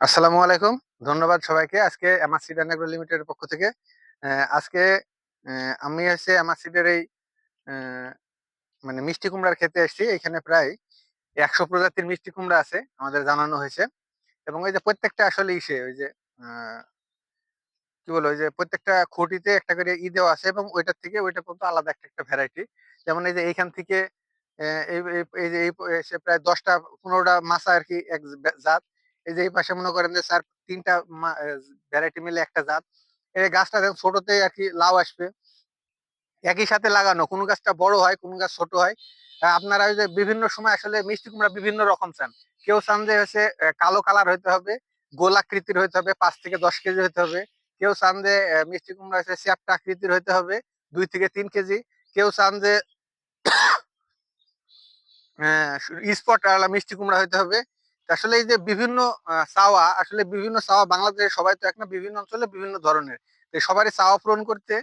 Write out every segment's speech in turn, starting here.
আসসালামু আলাইকুম। ধন্যবাদ সবাইকে। আজকে আমার সিড অ্যাগ্রো লিমিটেডের পক্ষ থেকে। আজকে আমি হচ্ছে আমার সিডের এই মানে মিষ্টি কুমড়ার খেতে এসেছি। এখানে প্রায় একশো প্রজাতির মিষ্টি কুমড়া আছে, আমাদের জানানো হয়েছে। এবং ওই যে প্রত্যেকটা আসলে ইসে, ওই যে কি বলো, ওই যে প্রত্যেকটা খুঁটিতে একটা করে ই দেওয়া আছে এবং ওইটার থেকে ওইটা পর্যন্ত আলাদা একটা একটা ভ্যারাইটি যেমন এই যে এইখান থেকে এই যে এই প্রায় দশটা, পনেরোটা মাছা আর কি এক জাত। এই যে এই পাশে মনে করেন যে স্যার তিনটা ভ্যারাইটি মিলে একটা জাত, এই গাছটা দেখুন ছোটতে আর কি লাউ আসবে। একই সাথে লাগানো, কোন গাছটা বড় হয়, কোন গাছ ছোট হয়। আপনারা ওই যে বিভিন্ন সময় আসলে মিষ্টি কুমড়া বিভিন্ন রকম চান। কেউ চান যে হচ্ছে কালো কালার হইতে হবে, গোল আকৃতির হইতে হবে, পাঁচ থেকে দশ কেজি হইতে হবে। কেউ চান যে মিষ্টি কুমড়া হচ্ছে চ্যাপ্টা আকৃতির হইতে হবে, দুই থেকে তিন কেজি। কেউ চান যে স্পট মিষ্টি কুমড়া হইতে হবে। আসলে এই যে বিভিন্ন চাওয়া, আসলে বিভিন্ন চাওয়া বাংলাদেশের সবাই তো এক না, বিভিন্ন অঞ্চলে বিভিন্ন ধরনের। সবারই চাওয়া পূরণ করতে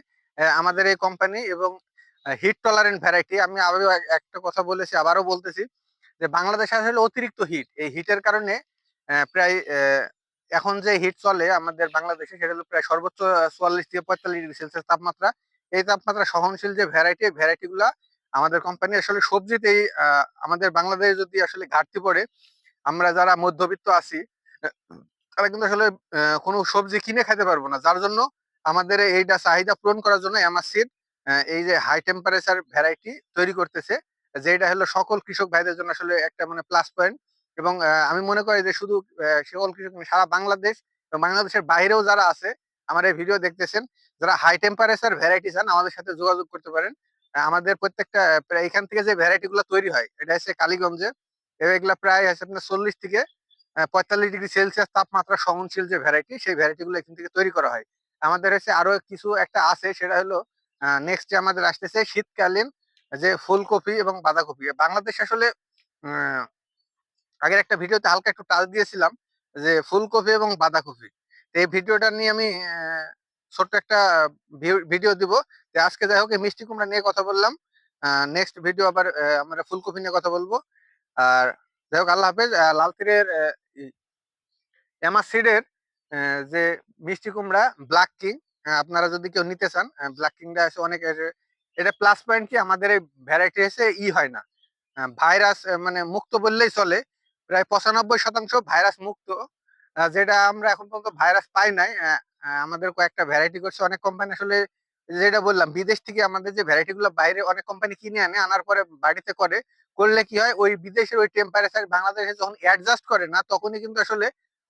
আমাদের এই কোম্পানি এবং হিট টলারেন্ট ভ্যারাইটি আমি এক- একটা কথা বলেছি, আবারও বলতেছি যে বাংলাদেশে আসলে অতিরিক্ত হিট এই হিটের কারণে প্রায় এখন যে হিট চলে আমাদের বাংলাদেশে, সেটা হলো প্রায় সর্বোচ্চ চুয়াল্লিশ থেকে পঁয়তাল্লিশ ডিগ্রি সেলসিয়াস তাপমাত্রা। এই তাপমাত্রা সহনশীল যে ভ্যারাইটি ভ্যারাইটি গুলা আমাদের কোম্পানি আসলে সবজিতেই আমাদের বাংলাদেশে যদি আসলে ঘাটতি পড়ে আমরা যারা মধ্যবিত্ত আছি তারা কিন্তু আসলে কোনো সবজি কিনে খেতে পারব না। যার জন্য আমাদের এইটা চাহিদা পূরণ করার জন্য এমাসিড এই যে হাই টেম্পারেচার ভ্যারাইটি তৈরি করতেছে যেটা হলো সকল কৃষক ভাইদের জন্য আসলে একটা মানে প্লাস পয়েন্ট এবং আমি মনে করি যে শুধু সকল কৃষক সারা বাংলাদেশ এবং বাংলাদেশের বাইরেও যারা আছে, আমার এই ভিডিও দেখতেছেন, যারা হাই টেম্পারেচার ভ্যারাইটি চান, আমাদের সাথে যোগাযোগ করতে পারেন। আমাদের প্রত্যেকটা এখান থেকে যে ভ্যারাইটি গুলো তৈরি হয়, এটা হচ্ছে কালীগঞ্জে এবং এগুলা প্রায় আছে আপনার চল্লিশ থেকে পঁয়তাল্লিশ ডিগ্রি সেলসিয়াস তাপমাত্রা সহনশীল যে ভ্যারাইটি সেই ভ্যারাইটি গুলো এখান থেকে তৈরি করা হয়। আমাদের হচ্ছে আরও কিছু একটা আছে, সেটা হলো নেক্সট আমাদের আসতেছে শীতকালীন যে ফুলকপি এবং বাঁধাকপি। বাংলাদেশ আসলে আগের একটা ভিডিওতে হালকা একটু টাচ দিয়েছিলাম যে ফুলকপি এবং বাঁধাকপি। এই ভিডিওটা নিয়ে আমি ছোট্ট একটা ভিডিও দিব। আজকে যাই হোক মিষ্টি কুমড়া নিয়ে কথা বললাম। নেক্সট ভিডিও আবার আমরা ফুলকপি নিয়ে কথা বলব। আর যাই হোক, আল্লাহ হাফেজ লাল তীরের এমাসিডের যে মিষ্টি কুমড়া, ব্ল্যাক কিং আপনারা যদি কেউ নিতে চান ব্ল্যাক কিংটা আছে অনেক এটা প্লাস পয়েন্ট কি আমাদের এই ভ্যারাইটি এসে ই হয় না। ভাইরাস মানে মুক্ত বললেই চলে, প্রায় পঁচানব্বই শতাংশ ভাইরাস মুক্ত যেটা আমরা এখন পর্যন্ত ভাইরাস পাই নাই আমাদের কয়েকটা ভ্যারাইটি করছে, অনেক কোম্পানি আসলে যেটা বললাম, বিদেশ থেকে আমাদের যে ভ্যারাইটি গুলো বাইরে অনেক কোম্পানি কিনে আনে, আনার পরে বাড়িতে করে করলে কি হয়? ওই বিদেশের ওই টেম্পারেচার বাংলাদেশে যখন অ্যাডজাস্ট করে না, তখনই কিন্তু আসলে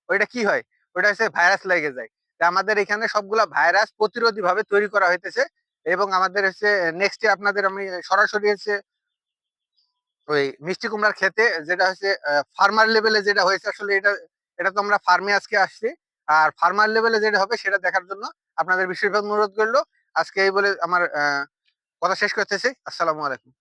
ওইটা কি হয়? ওইটা হচ্ছে ভাইরাস লেগে যায়। আমাদের এখানে সবগুলা ভাইরাস প্রতিরোধী ভাবে তৈরি করা হইতেছে এবং আমাদের হচ্ছে নেক্সট আপনাদের আমি সরাসরি হচ্ছে ওই মিষ্টি কুমড়ার খেতে যেটা হচ্ছে ফার্মার লেভেলে যেটা হয়েছে আসলে এটা এটা তো আমরা ফার্মে আজকে আসছি। আর ফার্মার লেভেলে যেটা হবে সেটা দেখার জন্য আপনাদের বিশেষভাবে অনুরোধ করল আজকে এই বলে আমার কথা শেষ করতেছি। আসসালামু আলাইকুম।